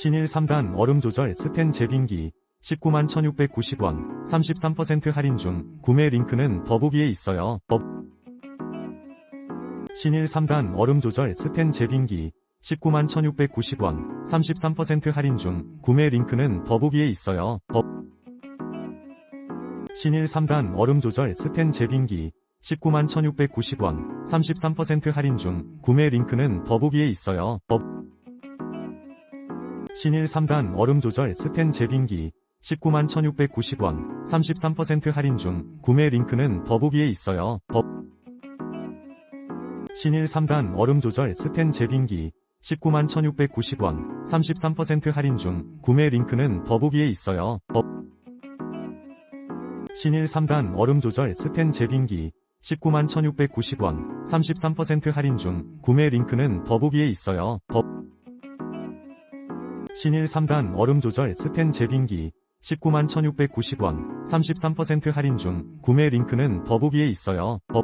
신일 3단 얼음 조절 스텐 제빙기 19만 1690원 33% 할인 중 구매 링크는 더보기에 있어요. 더... 신일 3단 얼음 조절 스텐 제빙기 19만 1690원 33% 할인 중 구매 링크는 더보기에 있어요. 더... 신일 3단 얼음 조절 스텐 제빙기 19만 1690원 33% 할인 중 구매 링크는 더보기에 있어요. 더... 신일 3단 얼음 조절 스텐 제빙기 19만 1690원 33% 할인 중 구매 링크는 더보기에 있어요. 더... 신일 3단 얼음 조절 스텐 제빙기 19만 1690원 33% 할인 중 구매 링크는 더보기에 있어요. 더... 신일 3단 얼음 조절 스텐 제빙기 19만 1690원 33% 할인 중 구매 링크는 더보기에 있어요. 더... 신일 3단 얼음 조절 스텐 제빙기 19만 1690원 33% 할인 중 구매 링크는 더보기에 있어요. 더...